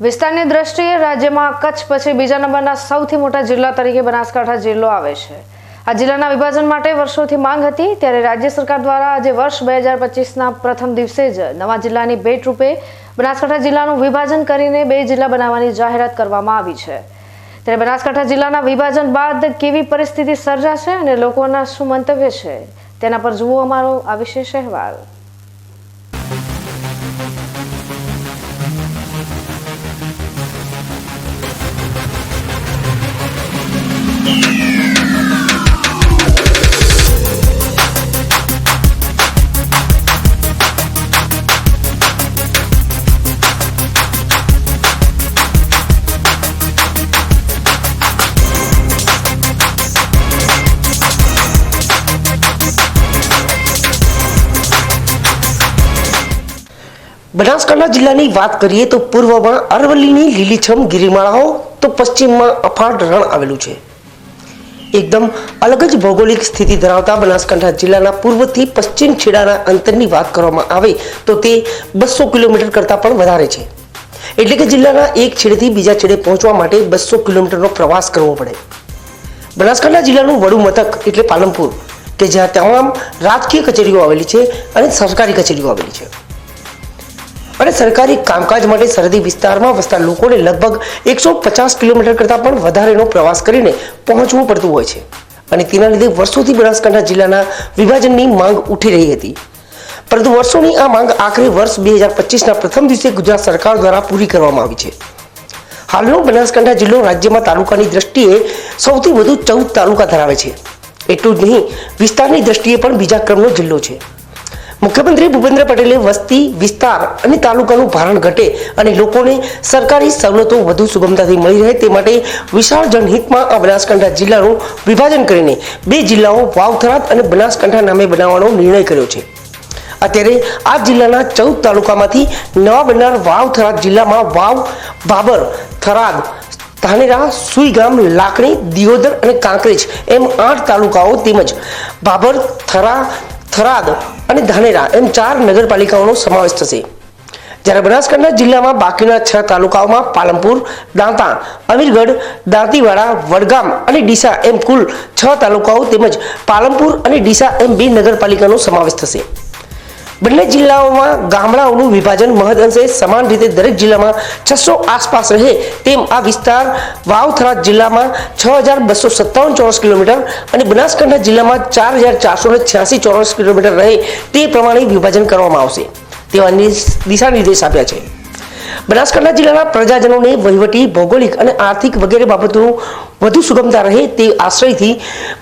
વિસ્તારની દ્રષ્ટિએ રાજ્યમાં કચ્છ પછી બીજા નંબરના સૌથી મોટા જિલ્લા તરીકે બનાસકાંઠા જિલ્લો આવે છે. આ જિલ્લાના વિભાજન માટે વર્ષોથી માંગ હતી, ત્યારે રાજ્ય સરકાર દ્વારા આજે વર્ષ બે હજાર પચીસના પ્રથમ દિવસે જ નવા જિલ્લાની ભેટ રૂપે બનાસકાંઠા જિલ્લાનું વિભાજન કરીને બે જિલ્લા બનાવવાની જાહેરાત કરવામાં આવી છે. ત્યારે બનાસકાંઠા જિલ્લાના વિભાજન બાદ કેવી પરિસ્થિતિ સર્જાશે અને લોકોના શું મંતવ્ય છે, તેના પર જુઓ અમારો આ વિશેષ અહેવાલ. બનાસકાંઠા જિલ્લાની વાત કરીએ તો પૂર્વમાં અરવલ્લીની લીલીછમ ગિરિમાળાઓ તો પશ્ચિમમાં અફાટ રણ આવેલું છે. એકદમ અલગ જ ભૌગોલિક સ્થિતિ ધરાવતા બનાસકાંઠા જિલ્લાના પૂર્વથી પશ્ચિમ છેડાના અંતરની વાત કરવામાં આવે તો તે બસો કિલોમીટર કરતાં પણ વધારે છે. એટલે કે જિલ્લાના એક છેડેથી બીજા છેડે પહોંચવા માટે બસો કિલોમીટરનો પ્રવાસ કરવો પડે. બનાસકાંઠા જિલ્લાનું વડું મથક એટલે પાલનપુર, કે જ્યાં તમામ રાજકીય કચેરીઓ આવેલી છે અને સરકારી કચેરીઓ આવેલી છે. અને સરકારી કામકાજ માટે સરહદી વિસ્તારમાં વસતા લોકોને લગભગ એકસો પચાસ કિલોમીટર કરતાં પણ વધારેનો પ્રવાસ કરીને પહોંચવું પડતું હોય છે. અને તેના લીધે વર્ષોથી બનાસકાંઠા જિલ્લાના વિભાજનની માંગ ઉઠી રહી હતી. પરંતુ વર્ષોની આ માંગ આખરે વર્ષ બે હજાર પચીસના પ્રથમ દિવસે ગુજરાત સરકાર દ્વારા પૂરી કરવામાં આવી છે. હાલનો બનાસકાંઠા જિલ્લો રાજ્યમાં તાલુકાની દ્રષ્ટિએ સૌથી વધુ ચૌદ તાલુકા ધરાવે છે. એટલું જ નહીં, વિસ્તારની દ્રષ્ટિએ પણ બીજા ક્રમનો જિલ્લો છે. મુખ્યમંત્રી ભૂપેન્દ્ર પટેલે વસ્તી, વિસ્તાર અને તાલુકાનું ભારણ ઘટે અને લોકોને સરકારી સવલતો વધુ સુગમતાથી મળી રહે તે માટે વિશાળ જનહિતમાં આ બનાસકાંઠા જિલ્લાનું વિભાજન કરીને બે જિલ્લાઓ વાવથરાદ અને બનાસકાંઠા નામે બનાવવાનો નિર્ણય કર્યો છે. અત્યારે આ જિલ્લાના ચૌદ તાલુકામાંથી નવા બનનાર વાવ થરાદ જિલ્લામાં વાવ, બાબર, થરાદ, ધાનેરા, સુઈગામ, લાકડી દિયોદર અને કાંકરેજ એમ આઠ તાલુકાઓ તેમજ બાબર, થરા થરાદ અને ધાનેરા એમ ચાર નગરપાલિકાઓનો સમાવેશ થશે. જ્યારે બનાસકાંઠા જિલ્લામાં બાકીના છ તાલુકાઓમાં પાલનપુર, દાંતા, અમીરગઢ, દાંતીવાડા, વડગામ અને ડીસા એમ કુલ છ તાલુકાઓ તેમજ પાલનપુર અને ડીસા એમ બે નગરપાલિકાનો સમાવેશ થશે. બંને જિલ્લાઓમાં ગામડાઓનું વિભાજન મહદઅંશે સમાન રીતે દરેક જિલ્લામાં છસો આસપાસ રહે તેમ આ વિસ્તાર વાવથરા જિલ્લામાં છ હજાર બસો સત્તાવન ચોરસ કિલોમીટર અને બનાસકાંઠા જિલ્લામાં ચાર હજાર ચારસો ને છ્યાસી ચોરસ કિલોમીટર રહે તે પ્રમાણે વિભાજન કરવામાં આવશે. તેવા દિશા નિર્દેશ આપ્યા છે. બનાસકાંઠા જિલ્લાના પ્રજાજનોને વહીવટી, ભૌગોલિક અને આર્થિક વગેરે બાબતોનું વધુ સુગમતા રહે તે આશ્રયથી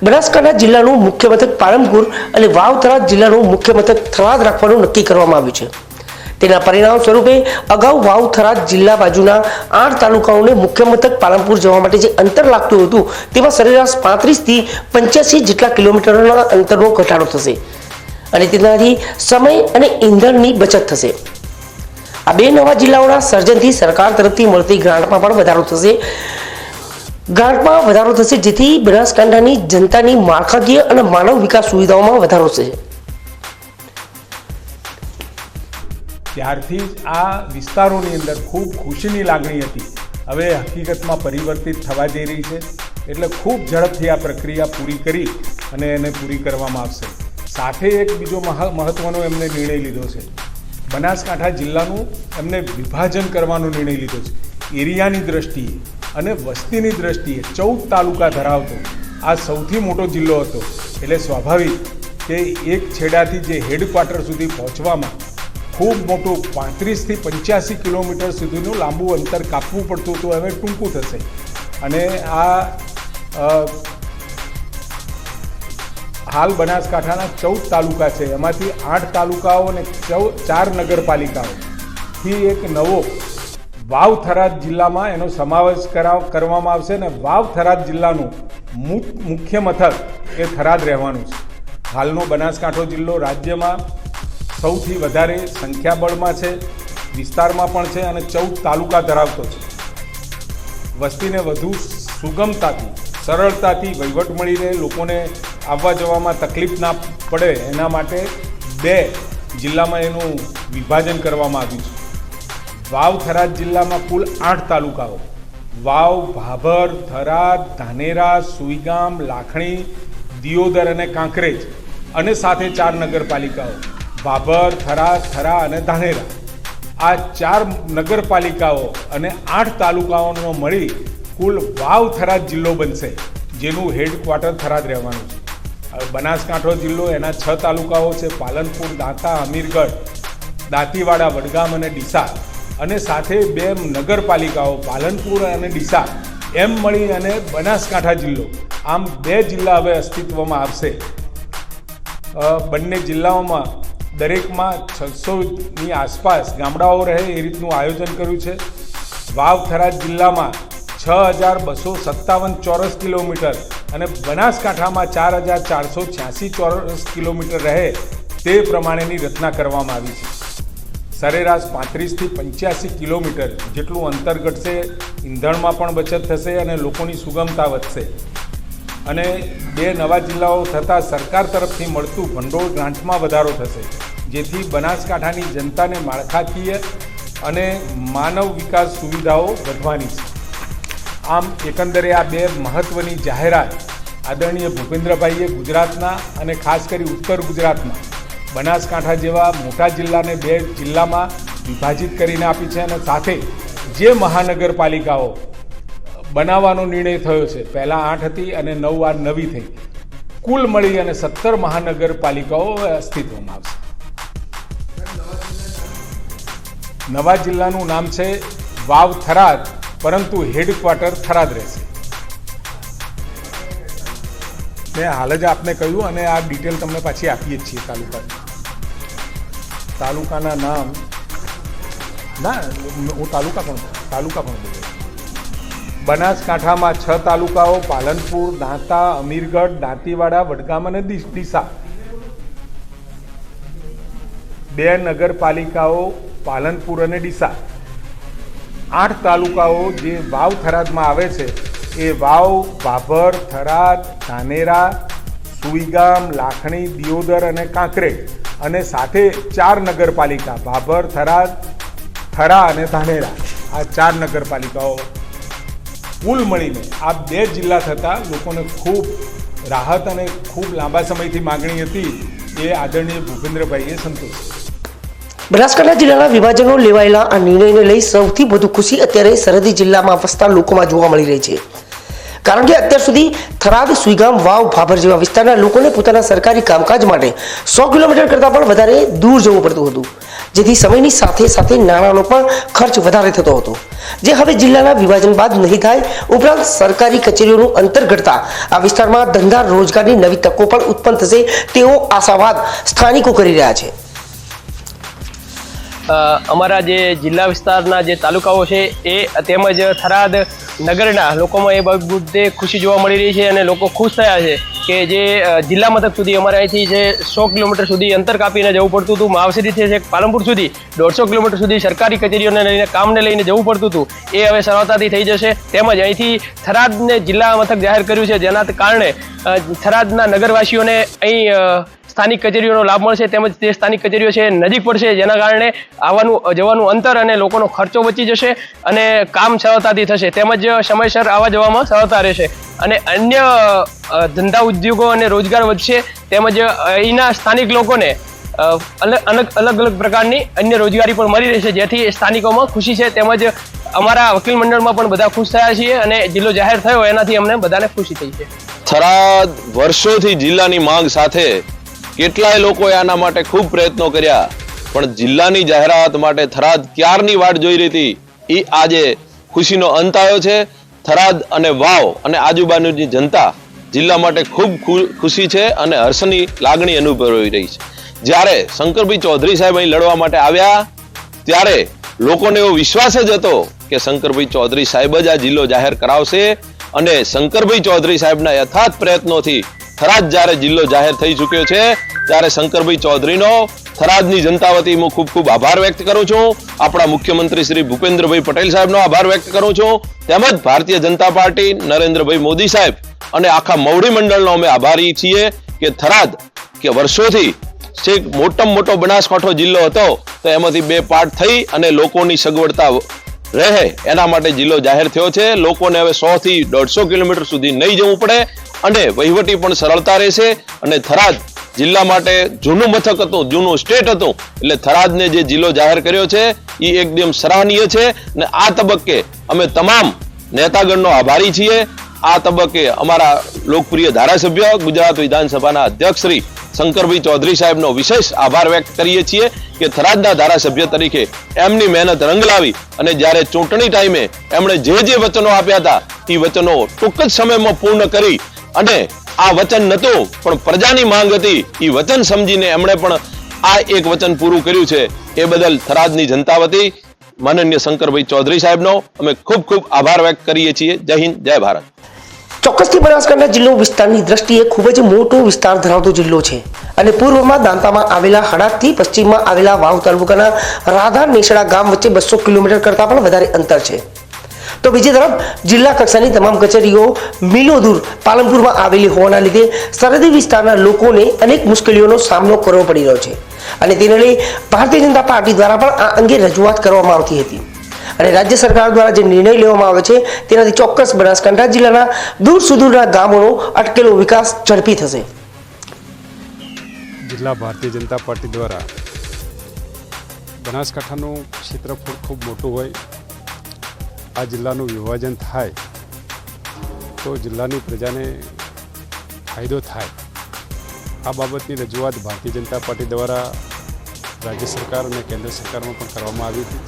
બનાસકાંઠા જિલ્લાનું મુખ્ય મથક પાલનપુર અને વાવ જિલ્લાનું મુખ્ય મથક થરાદ રાખવાનું નક્કી કરવામાં આવ્યું છે. તેના પરિણામ સ્વરૂપે અગાઉ વાવ થરાદ જિલ્લા બાજુના આઠ તાલુકાઓને મુખ્ય મથક પાલનપુર જવા માટે જે અંતર લાગતું હતું તેમાં સરેરાશ પાંત્રીસથી પંચ્યાસી જેટલા કિલોમીટરના અંતરનો ઘટાડો થશે અને તેનાથી સમય અને ઈંધણની બચત થશે. આ બે નવા જિલ્લાઓના સર્જનથી સરકાર તરફથી મળતી ગ્રાન્ટમાં પણ વધારો થશે. ગ્રાન્ટમાં વધારો થશે, જેથી બનાસકાંઠાની જનતાની માળખાકીય અને માનવ વિકાસ સુવિધાઓમાં વધારો થશે. ત્યારથી આ વિસ્તારોની અંદર ખૂબ ખુશીની લાગણી હતી. હવે હકીકતમાં પરિવર્તિત થવા જઈ રહી છે. એટલે ખૂબ ઝડપથી આ પ્રક્રિયા પૂરી કરી અને એને પૂરી કરવામાં આવશે. સાથે એક બીજો મહ- મહત્વનો એમને નિર્ણય લીધો છે. બનાસકાંઠા જિલ્લાનું એમને વિભાજન કરવાનો નિર્ણય લીધો છે. એરિયાની દ્રષ્ટિએ અને વસ્તીની દ્રષ્ટિએ ચૌદ તાલુકા ધરાવતો આ સૌથી મોટો જિલ્લો હતો. એટલે સ્વાભાવિક કે એક છેડાથી જે હેડક્વાર્ટર સુધી પહોંચવામાં ખૂબ મોટું પાંત્રીસથી પંચ્યાસી કિલોમીટર સુધીનું લાંબુ અંતર કાપવું પડતું હતું, હવે ટૂંકું થશે. અને આ હાલ બનાસકાંઠાના ચૌદ તાલુકા છે. એમાંથી આઠ તાલુકાઓ અને ચૌ, ચાર નગરપાલિકાઓથી એક નવો વાવ થરાદ જિલ્લામાં એનો સમાવેશ કરાવ, કરવામાં આવશે અને વાવ થરાદ જિલ્લાનું મુખ્ય મથક એ થરાદ રહેવાનું છે. હાલનો બનાસકાંઠો જિલ્લો રાજ્યમાં સૌથી વધારે સંખ્યાબળમાં છે, વિસ્તારમાં પણ છે અને ચૌદ તાલુકા ધરાવતો છે. વસ્તીને વધુ સુગમતાથી, સરળતાથી વહીવટ મળી રહે લોકોને આવવા જવામાં તકલીફ ના પડે એના માટે બે જિલ્લામાં એનું વિભાજન કરવામાં આવ્યું છે. વાવ થરાદ જિલ્લામાં કુલ આઠ તાલુકાઓ. વાવ, ભાભર, થરાદ, ધાનેરા, સુઈગામ, લાખણી, દિયોદર અને કાંકરેજ અને સાથે ચાર નગરપાલિકાઓ. ભાભર, થરાદ, થરા અને ધાનેરા. આ ચાર નગરપાલિકાઓ અને આઠ તાલુકાઓનો મળી કુલ વાવ થરાદ જિલ્લો બનશે, જેનું હેડક્વાર્ટર થરાદ રહેવાનું છે. બનાસકાંઠો જિલ્લો, એના છ તાલુકાઓ છે, પાલનપુર, દાંતા, અમીરગઢ, દાંતીવાડા, વડગામ અને ડીસા. અને સાથે બે નગરપાલિકાઓ, પાલનપુર અને ડીસા, એમ મળી અને બનાસકાંઠા જિલ્લો. આમ બે જિલ્લા હવે અસ્તિત્વમાં આવશે. બંને જિલ્લાઓમાં દરેકમાં છસોની આસપાસ ગામડાઓ રહે એ રીતનું આયોજન કર્યું છે. વાવ થરાદ જિલ્લામાં છ હજાર બસો સત્તાવન ચોરસ કિલોમીટર અને બનાસકાંઠામાં ચાર હજાર ચારસો છ્યાસી ચોરસ કિલોમીટર રહે તે પ્રમાણેની રચના કરવામાં આવી છે. સરેરાશ પાંત્રીસથી પંચ્યાસી કિલોમીટર જેટલું અંતર ઘટશે, ઈંધણમાં પણ બચત થશે અને લોકોની સુગમતા વધશે. અને બે નવા જિલ્લાઓ થતાં સરકાર તરફથી મળતું ભંડોળ ગ્રાન્ટમાં વધારો થશે, જેથી બનાસકાંઠાની જનતાને માળખાકીય અને માનવ વિકાસ સુવિધાઓ વધવાની છે. આમ એકંદરે આ બે મહત્ત્વની જાહેરાત આદરણીય ભૂપેન્દ્રભાઈએ ગુજરાતના અને ખાસ કરી ઉત્તર ગુજરાતમાં બનાસકાંઠા જેવા મોટા જિલ્લાને બે જિલ્લામાં વિભાજિત કરીને આપી છે અને સાથે જે મહાનગરપાલિકાઓ બનાવવાનો નિર્ણય થયો છે, પહેલાં આઠ હતી અને નવ આ નવી થઈ. કુલ મળી અને સત્તર મહાનગરપાલિકાઓ અસ્તિત્વમાં આવશે. નવા જિલ્લાનું નામ છે વાવ થરાદ. પરંતુ હેડક્વાર્ટર થરાદ રહેશે. મેં હાલ જ આપને કહ્યું અને આ ડિટેલ તમને પાછી આપીએ જ છીએ તાલુકાની. તાલુકાના નામ ના, હું તાલુકા પણ તાલુકા પણ બોલું. બનાસકાંઠામાં છ તાલુકાઓ, પાલનપુર, દાંતા, અમીરગઢ, દાંતીવાડા, વડગામ અને ડીસા. બે નગરપાલિકાઓ, પાલનપુર અને ડીસા. આઠ તાલુકાઓ જે વાવ થરાદમાં આવે છે, એ વાવ ભાભર થરાદ, ધાનેરા, સુઈગામ, લાખણી, દિયોદર અને કાંકરેજ અને સાથે ચાર નગરપાલિકા ભાભર થરાદ, થરા અને ધાનેરા. આ ચાર નગરપાલિકાઓ કુલ મળીને આ બે જિલ્લા થતાં લોકોને ખૂબ રાહત અને ખૂબ લાંબા સમયથી માગણી હતી. એ આદરણીય ભૂપેન્દ્રભાઈએ સંતોષી. બનાસકાંઠા જિલ્લાના વિભાજનો લેવાયેલા આ નિર્ણયને લઈ સૌથી વધુ ખુશી અત્યારે સરહદી જિલ્લામાં વસતા લોકોમાં જોવા મળી રહી છે. કારણ કે અત્યાર સુધી થરાદ, સુઈગામ, વાવ, ભાભર જેવા વિસ્તારના લોકોને પોતાના સરકારી કામકાજ માટે સો કિલોમીટર કરતાં પણ વધારે દૂર જવું પડતું હતું. જેથી સમયની સાથે સાથે નાણાંનો પણ ખર્ચ વધારે થતો હતો. જે હવે જિલ્લાના વિભાજન બાદ નહીં થાય, ઉપરાંત સરકારી કચેરીઓનું અંતર ઘટતા આ વિસ્તારમાં ધંધા રોજગારની નવી તકો પણ ઉત્પન્ન થશે તેવો આશાવાદ સ્થાનિકો કરી રહ્યા છે. અમારા જે જિલ્લા વિસ્તારના જે તાલુકાઓ છે એ તેમજ થરાદ નગરના લોકોમાં એ બાબતે ખુશી જોવા મળી રહી છે અને લોકો ખુશ થયા છે કે જે જિલ્લા મથક સુધી અમારે અહીંથી જે સો કિલોમીટર સુધી અંતર કાપીને જવું પડતું હતું માવસરીથી છે પાલનપુર સુધી, દોઢસો કિલોમીટર સુધી સરકારી કચેરીઓને લઈને, કામને લઈને જવું પડતું હતું, એ હવે સરળતાથી થઈ જશે. તેમજ અહીંથી થરાદને જિલ્લા મથક જાહેર કર્યું છે, જેના કારણે થરાદના નગરવાસીઓને અહીં સ્થાનિક કચેરીઓનો લાભ મળશે તેમજ તે સ્થાનિક કચેરીઓ છે નજીક પડશે, જેના કારણે આવવાનું, જવાનું અંતર અને લોકોનો ખર્ચો બચી જશે અને કામ સરળતાથી થશે. તેમજ સમયસર આવવા જવામાં સરળતા રહેશે. અને અન્ય ધંધા ઉદ્યોગો અને રોજગાર વધશે. તેમજ અહીંના સ્થાનિક લોકોને અલગ અલગ અલગ અલગ પ્રકારની અન્ય રોજગારી પણ મળી રહેશે, જેથી સ્થાનિકોમાં ખુશી છે. તેમજ અમારા વકીલ મંડળમાં પણ બધા ખુશ થયા છીએ અને જિલ્લો જાહેર થયો, એનાથી અમને બધાને ખુશી થઈ છે. થરાદ વર્ષોથી જિલ્લાની માંગ સાથે કેટલાય લોકોએ આના માટે ખૂબ પ્રયત્નો કર્યા. પણ જિલ્લાની જાહેરાત માટે થરાદ ક્યારની વાટ જોઈ રહી હતી એ આજે ખુશીનો અંત આવ્યો છે. થરાદ અને વાવ અને આજુબાજુની જનતા જિલ્લા માટે ખૂબ ખુશી છે અને હર્ષની લાગણી અનુભવી રહી છે. જ્યારે શંકરભાઈ ચૌધરી સાહેબ અહીં લડવા માટે આવ્યા, ત્યારે લોકોને એવો વિશ્વાસ જ હતો કે શંકરભાઈ ચૌધરી સાહેબ જ આ જિલ્લો જાહેર કરાવશે અને શંકરભાઈ ચૌધરી સાહેબના યથાર્થ પ્રયત્નોથી થરાદ જ્યારે જિલ્લો જાહેર થઈ ચૂક્યો છે, ત્યારે શંકરભાઈ ચૌધરીનો થરાદની જનતા વતી હું ખૂબ ખૂબ આભાર વ્યક્ત કરું છું. આપણા મુખ્યમંત્રી શ્રી ભૂપેન્દ્રભાઈ પટેલ સાહેબનો આભાર વ્યક્ત કરું છું. તેમજ ભારતીય જનતા પાર્ટી નરેન્દ્રભાઈ મોદી સાહેબ અને આખા મવડી મંડળનો અમે આભારી છીએ કે થરાદ કે વર્ષોથી છેક મોટામાં મોટો બનાસકાંઠો જિલ્લો હતો, તો એમાંથી બે પાર્ટ થઈ અને લોકોની સગવડતા રહે. એના માટે જિલ્લો જાહેર થયો છે. લોકોને હવે સો થી દોઢસો કિલોમીટર સુધી નહીં જવું પડે અને વહીવટી પણ સરળતા રહેશે અને થરાદ જિલ્લા માટે જૂનું મથક હતું, જૂનું સ્ટેટ હતું. એટલે થરાદને જે જિલ્લો જાહેર કર્યો છે એ એકદમ સરાહનીય છે. અને આ તબક્કે અમે તમામ નેતાગણનો આભારી છીએ. આ તબક્કે અમારા લોકપ્રિય ધારાસભ્ય, ગુજરાત વિધાનસભાના અધ્યક્ષ શ્રી શંકરભાઈ ચૌધરી સાહેબનો વિશેષ આભાર વ્યક્ત કરીએ છીએ કે થરાદના ધારાસભ્ય તરીકે એમની મહેનત રંગ લાવી અને જ્યારે ચૂંટણી ટાઈમે એમણે જે જે વચનો આપ્યા હતા, એ વચનો ટૂંક જ સમયમાં પૂર્ણ કરી અને આ વચન નહોતું, પણ પ્રજાની માંગ હતી, એ વચન સમજીને એમણે પણ આ એક વચન પૂરું કર્યું છે. એ બદલ થરાદની જનતા વતી માનનીય શંકરભાઈ ચૌધરી સાહેબનો અમે ખૂબ ખૂબ આભાર વ્યક્ત કરીએ છીએ. જય હિન્દ, જય ભારત. ચોક્કસથી બનાસકાંઠા જિલ્લો વિસ્તારની દ્રષ્ટિએ ખૂબ જ મોટો વિસ્તાર ધરાવતો જિલ્લો છે અને પૂર્વમાં દાંતામાં આવેલા હડાદથી પશ્ચિમમાં આવેલા વાવ તાલુકાના રાધા નેસડા ગામ વચ્ચે બસો કિલોમીટર કરતાં પણ વધારે અંતર છે. તો બીજી તરફ જિલ્લા કક્ષાની તમામ કચેરીઓ મિલો દૂર પાલનપુરમાં આવેલી હોવાના લીધે સરહદી વિસ્તારના લોકોને અનેક મુશ્કેલીઓનો સામનો કરવો પડી રહ્યો છે. અને તેને લઈ ભારતીય જનતા પાર્ટી દ્વારા પણ આ અંગે રજૂઆત કરવામાં આવતી હતી. અને રાજ્ય સરકાર દ્વારા જે નિર્ણય લેવામાં આવે છે, તેનાથી ચોક્કસ બનાસકાંઠા જિલ્લાના દૂર સુદૂરના ગામોનો અટકેલો વિકાસ ઝડપી થશે. જિલ્લા ભારતીય જનતા પાર્ટી દ્વારા બનાસકાંઠાનું ક્ષેત્રફળ ખૂબ મોટું હોય આ જિલ્લાનું વિભાજન થાય, તો જિલ્લાની પ્રજાને ફાયદો થાય. આ બાબતની રજૂઆત ભારતીય જનતા પાર્ટી દ્વારા રાજ્ય સરકાર અને કેન્દ્ર સરકારમાં પણ કરવામાં આવી હતી.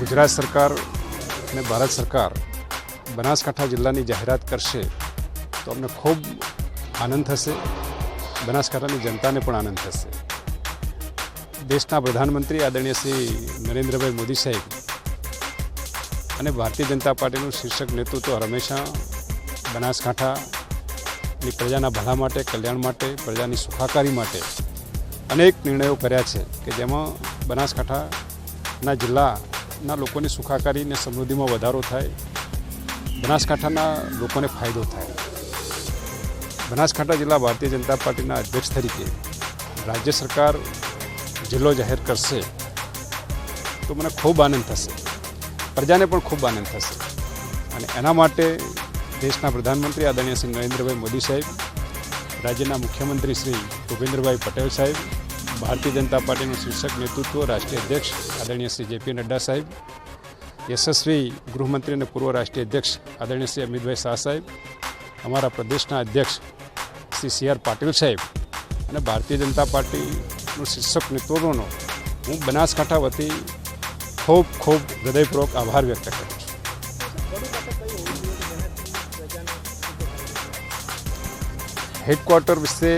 ગુજરાત સરકાર અને ભારત સરકાર બનાસકાંઠા જિલ્લાની જાહેરાત કરશે, તો અમને ખૂબ આનંદ થશે. બનાસકાંઠાની જનતાને પણ આનંદ થશે. દેશના પ્રધાનમંત્રી આદરણીય શ્રી નરેન્દ્રભાઈ મોદી સાહેબ અને ભારતીય જનતા પાર્ટીનું શીર્ષક નેતૃત્વ હંમેશા બનાસકાંઠાની પ્રજાના ભલા માટે, કલ્યાણ માટે, પ્રજાની સુખાકારી માટે અનેક નિર્ણયો કર્યા છે કે જેમાં બનાસકાંઠાના જિલ્લાના લોકોની સુખાકારી અને સમૃદ્ધિમાં વધારો થાય, બનાસકાંઠાના લોકોને ફાયદો થાય. બનાસકાંઠા જિલ્લા ભારતીય જનતા પાર્ટીના અધ્યક્ષ તરીકે રાજ્ય સરકાર જિલ્લો જાહેર કરશે તો મને ખૂબ આનંદ થશે. પ્રજાને પણ ખૂબ આનંદ થશે. અને એના માટે દેશના પ્રધાનમંત્રી આદરણીય શ્રી નરેન્દ્રભાઈ મોદી સાહેબ, રાજ્યના મુખ્યમંત્રી શ્રી ભૂપેન્દ્રભાઈ પટેલ સાહેબ, ભારતીય જનતા પાર્ટીનું શીર્ષક નેતૃત્વ, રાષ્ટ્રીય અધ્યક્ષ આદરણીય શ્રી જેપી નડ્ડા સાહેબ, યશસ્વી ગૃહમંત્રી અને પૂર્વ રાષ્ટ્રીય અધ્યક્ષ આદરણીય શ્રી અમિતભાઈ શાહ સાહેબ, અમારા પ્રદેશના અધ્યક્ષ શ્રી સી આર પાટીલ સાહેબ અને ભારતીય જનતા પાર્ટીનું શીર્ષક નેતૃત્વનો હું બનાસકાંઠા વતી ખૂબ ખૂબ હૃદયપૂર્વક આભાર વ્યક્ત કરું છું. હેડક્વાર્ટર વિશે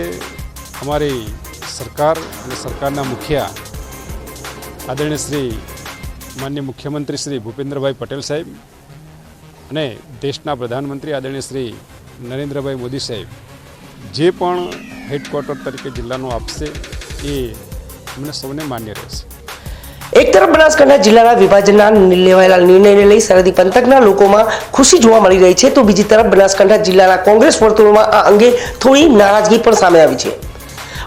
અમારી સરકાર અને સરકારના મુખિયા આદરણીય શ્રી માન્ય મુખ્યમંત્રી શ્રી ભૂપેન્દ્રભાઈ પટેલ સાહેબ અને દેશના પ્રધાનમંત્રી આદરણીય શ્રી નરેન્દ્રભાઈ મોદી સાહેબ જે પણ હેડક્વાર્ટર તરીકે જિલ્લાનું આપશે એ અમને સૌને માન્ય રહેશે એક તરફ બનાસકાંઠા જિલ્લાના વિભાજનના લેવાયેલા નિર્ણયને લઈ સરહદી પંથકના લોકોમાં ખુશી જોવા મળી રહી છે, તો બીજી તરફ બનાસકાંઠા જિલ્લાના કોંગ્રેસ વર્તુળોમાં આ અંગે થોડી નારાજગી પણ સામે આવી છે.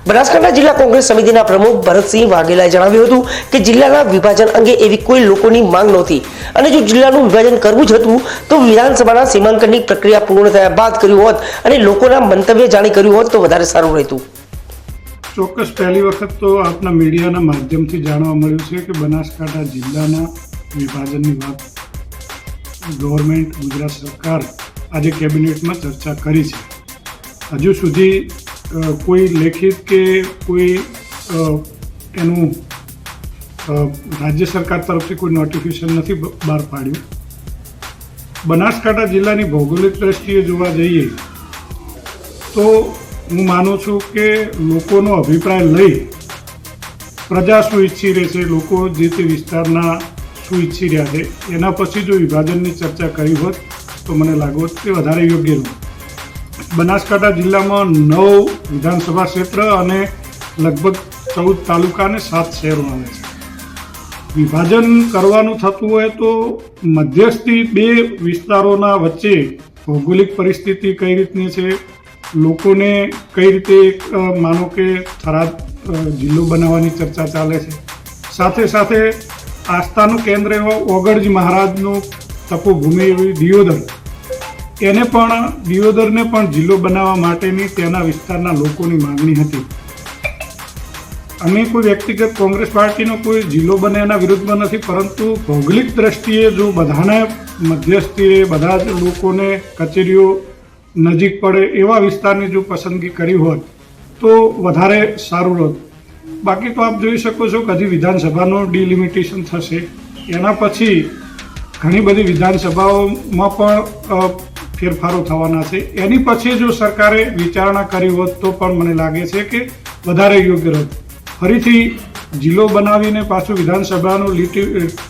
બનાસકાંઠા જિલ્લા કોંગ્રેસ સમિતિના પ્રમુખ ભરતસિંહ વાઘેલાએ જણાવ્યું હતું કે જિલ્લાના વિભાજન અંગે એવી કોઈ લોકોની માંગ નહોતી. અને જો જિલ્લાનું વિભાજન કરવું જ હતું, તો વિધાનસભાના સીમાંકનની પ્રક્રિયા પૂર્ણ થયા બાદ કર્યું હોત અને લોકોના મંતવ્ય જાણી કર્યું હોત તો વધારે સારું રહેતું. ચોક્કસ પહેલી વખત તો આપના મીડિયાના માધ્યમથી જાણવા મળ્યું છે કે બનાસકાંઠા જિલ્લાના વિભાજનની વાત ગવર્મેન્ટ, ગુજરાત સરકાર આજે કેબિનેટમાં ચર્ચા કરી છે. હજુ સુધી કોઈ લેખિત કે કોઈ એનું રાજ્ય સરકાર તરફથી કોઈ નોટિફિકેશન નથી બહાર પાડ્યું. બનાસકાંઠા જિલ્લાની ભૌગોલિક દ્રષ્ટિએ જોવા જઈએ, તો હું માનું છું કે લોકોનો અભિપ્રાય લઈ પ્રજા શું ઈચ્છી રહે છે, લોકો જે તે વિસ્તારના શું ઈચ્છી રહ્યા છે. એના પછી જો વિભાજનની ચર્ચા કરી હોત, તો મને લાગો તે વધારે યોગ્ય રહ્યું બનાસકાંઠા જિલ્લામાં નવ વિધાનસભા ક્ષેત્ર અને લગભગ ચૌદ તાલુકા અને સાત શહેરો આવે છે. વિભાજન કરવાનું થતું હોય તો મધ્યસ્થી બે વિસ્તારોના વચ્ચે ભૌગોલિક પરિસ્થિતિ કઈ રીતની છે લોકોને કઈ રીતે એક માનો કે થરાદ જિલ્લો બનાવવાની ચર્ચા ચાલે છે. સાથે સાથે આસ્થાનું કેન્દ્ર એવો ઓગળજી મહારાજનું તપોભૂમિ એવી દિયોદર. એને પણ, દિયોદરને પણ જિલ્લો બનાવવા માટેની તેના વિસ્તારના લોકોની માંગણી હતી. અમે કોઈ વ્યક્તિગત કોંગ્રેસ પાર્ટીનો કોઈ જિલ્લો બને એના વિરુદ્ધમાં નથી, પરંતુ ભૌગોલિક દ્રષ્ટિએ જો બધાને મધ્યસ્થીએ બધા જ લોકોને કચેરીઓ નજીક પડે એવા વિસ્તારની જો પસંદગી કરી હોત, તો વધારે સારું હોત બાકી તો આપ જોઈ શકો છો કે હજી વિધાનસભાનું ડિલિમિટેશન થશે. એના પછી ઘણી બધી વિધાનસભાઓમાં પણ ફેરફારો થવાના છે. એની પછી જો સરકારે વિચારણા કરી હોત, તો પણ મને લાગે છે કે વધારે યોગ્ય રહેત. ફરીથી જિલ્લો બનાવીને પાછું વિધાનસભાનું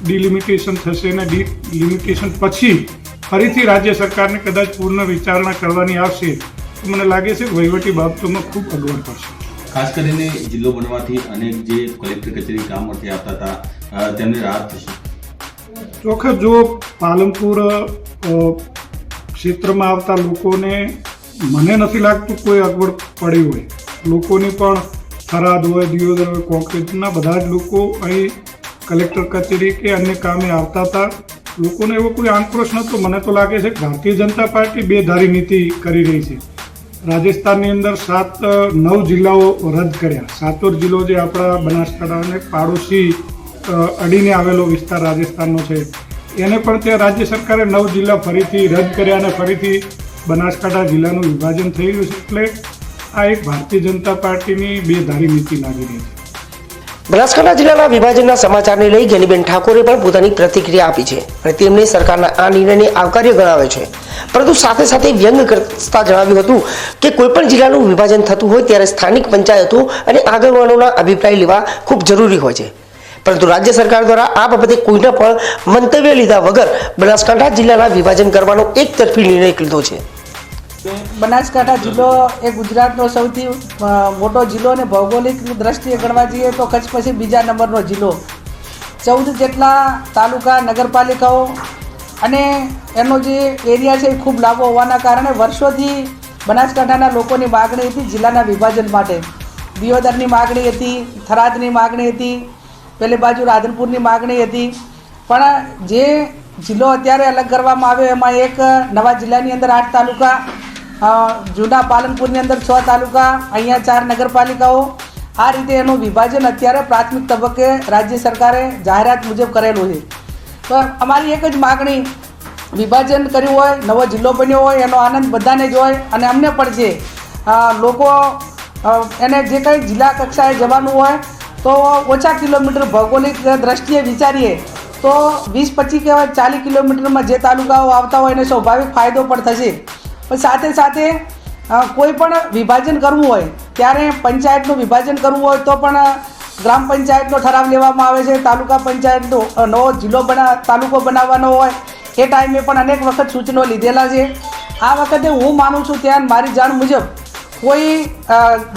ડિલિમિટેશન થશે અને ડિલિમિટેશન પછી ફરીથી રાજ્ય સરકારને કદાચ પૂર્ણ વિચારણા કરવાની આવશે તો મને લાગે છે કે વહીવટી બાબતોમાં ખૂબ અગવડ પડશે. ખાસ કરીને જિલ્લો બનવાથી અનેક જે કલેક્ટર કચેરી કામ માટે આવતા હતા તેમને રાહત થશે. ચોક્કસ જો પાલનપુર ક્ષેત્રમાં આવતા લોકોને મને નથી લાગતું કોઈ અગવડ પડી હોય. લોકોની પણ થરાદ હોય દિયોદર હોય કોંક્રીટના બધા જ લોકો અહીં કલેક્ટર કચેરી કે અન્ય કામે આવતા હતા. લોકોને એવો કોઈ આક્રોશ નહોતો મને તો લાગે છે ભારતીય જનતા પાર્ટી બે ધારી નીતિ કરી રહી છે. રાજસ્થાનની અંદર સાત નવ જિલ્લાઓ રદ કર્યા. સાતોર જિલ્લો જે આપણા બનાસકાંઠા અને પાડોશી અડીને આવેલો વિસ્તાર રાજસ્થાનનો છે. એને પણ ત્યાં રાજ્ય સરકારે નવ જિલ્લા ફરીથી રદ કર્યા અને ફરીથી બનાસકાંઠા જિલ્લાનું વિભાજન થઈ રહ્યું છે. એટલે આ એક ભારતીય જનતા પાર્ટીની બે ધારી નીતિ લાગી રહી છે. બનાસકાંઠા જિલ્લાના વિભાજનના સમાચારને લઈ ગેલીબેન ઠાકોરે પણ પોતાની પ્રતિક્રિયા આપી છે અને તેમણે સરકારના આ નિર્ણયને આવકાર્ય ગણાવે છે. પરંતુ સાથે સાથે વ્યંગ કરતા જણાવ્યું હતું કે કોઈપણ જિલ્લાનું વિભાજન થતું હોય ત્યારે સ્થાનિક પંચાયતો અને આગેવાનોના અભિપ્રાય લેવા ખૂબ જરૂરી હોય છે. પરંતુ રાજ્ય સરકાર દ્વારા આ બાબતે કોઈના પણ મંતવ્ય લીધા વગર બનાસકાંઠા જિલ્લાના વિભાજન કરવાનો એક તરફી નિર્ણય લીધો છે. બનાસકાંઠા જિલ્લો એ ગુજરાતનો સૌથી મોટો જિલ્લો અને ભૌગોલિક દ્રષ્ટિએ ગણવા જઈએ તો કચ્છ પછી બીજા નંબરનો જિલ્લો. ચૌદ જેટલા તાલુકા, નગરપાલિકાઓ અને એનો જે એરિયા છે એ ખૂબ લાંબો હોવાના કારણે વર્ષોથી બનાસકાંઠાના લોકોની માગણી હતી જિલ્લાના વિભાજન માટે. દિયોદરની માગણી હતી, થરાદની માગણી હતી, પેલી બાજુ રાધનપુરની માગણી હતી. પણ જે જિલ્લો અત્યારે અલગ કરવામાં આવ્યો એમાં એક નવા જિલ્લાની અંદર આઠ તાલુકા જૂના પાલનપુરની અંદર છ તાલુકા, અહીંયા ચાર નગરપાલિકાઓ. આ રીતે એનું વિભાજન અત્યારે પ્રાથમિક તબક્કે રાજ્ય સરકારે જાહેરાત મુજબ કરેલું છે. તો અમારી એક જ માગણી, વિભાજન કર્યું હોય, નવો જિલ્લો બન્યો હોય, એનો આનંદ બધાને જ હોય અને અમને પણ છે. લોકો એને જે કંઈ જિલ્લા કક્ષાએ જવાનું હોય, તો ઓછા કિલોમીટર ભૌગોલિક દ્રષ્ટિએ વિચારીએ, તો વીસ પચીસ કે ચાલીસ કિલોમીટરમાં જે તાલુકાઓ આવતા હોય એને સ્વાભાવિક ફાયદો પણ થશે. પણ સાથે સાથે કોઈ પણ વિભાજન કરવું હોય, ત્યારે પંચાયતનું વિભાજન કરવું હોય, તો પણ ગ્રામ પંચાયતનો ઠરાવ લેવામાં આવે છે, તાલુકા પંચાયતનો નવો જિલ્લો બના, તાલુકો બનાવવાનો હોય, એ ટાઈમે પણ અનેક વખત સૂચનો લીધેલા છે. આ વખતે હું માનું છું ત્યાં મારી જાણ મુજબ, કોઈ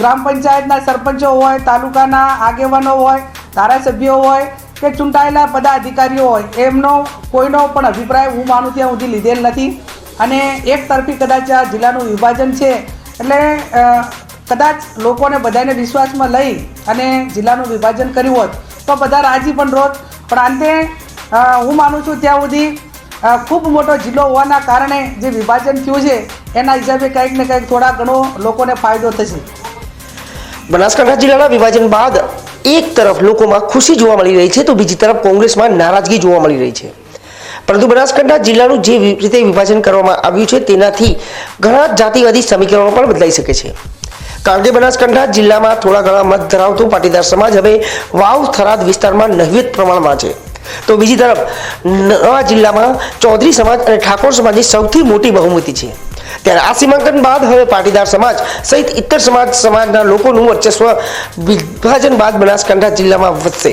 ગ્રામ પંચાયતના સરપંચો હોય, તાલુકાના આગેવાનો હોય, ધારાસભ્યો હોય, કે ચૂંટાયેલા પદાધિકારીઓ હોય, એમનો કોઈનો પણ અભિપ્રાય હું માનું ત્યાં સુધી લીધેલ નથી. અને એક તરફી કદાચ આ જિલ્લાનું વિભાજન છે. એટલે કદાચ લોકોને બધાને વિશ્વાસમાં લઈ અને જિલ્લાનું વિભાજન કર્યું હોત, તો બધા રાજી પણ રોત પણ અંતે હું માનું છું ત્યાં સુધી ખૂબ મોટો જિલ્લો હોવાના કારણે જે વિભાજન થયું છે, એના હિસાબે કંઈક ને કંઈક થોડા ઘણો લોકોને ફાયદો થશે. બનાસકાંઠા જિલ્લાના વિભાજન બાદ એક તરફ લોકોમાં ખુશી જોવા મળી રહી છે, તો બીજી તરફ કોંગ્રેસમાં નારાજગી જોવા મળી રહી છે. પરંતુ બનાસકાંઠા જિલ્લાનું જે રીતે વિભાજન કરવામાં આવ્યું છે તેનાથી ઘણા જાતિવાદી સમીકરણો પણ બદલાઈ શકે છે. કારણ કે બનાસકાંઠા જિલ્લામાં થોડા ઘણા મત ધરાવતો પાટીદાર સમાજ હવે વાવ થરાદ વિસ્તારમાં નહિવત પ્રમાણમાં છે. તો બીજી તરફ, નવા જિલ્લામાં ચૌધરી સમાજ અને ઠાકોર સમાજની સૌથી મોટી બહુમતી છે. ત્યારે આ સીમાંકન બાદ હવે પાટીદાર સમાજ સહિત ઇતર સમાજ, સમાજના લોકોનું વર્ચસ્વ વિભાજન બાદ બનાસકાંઠા જિલ્લામાં વધશે.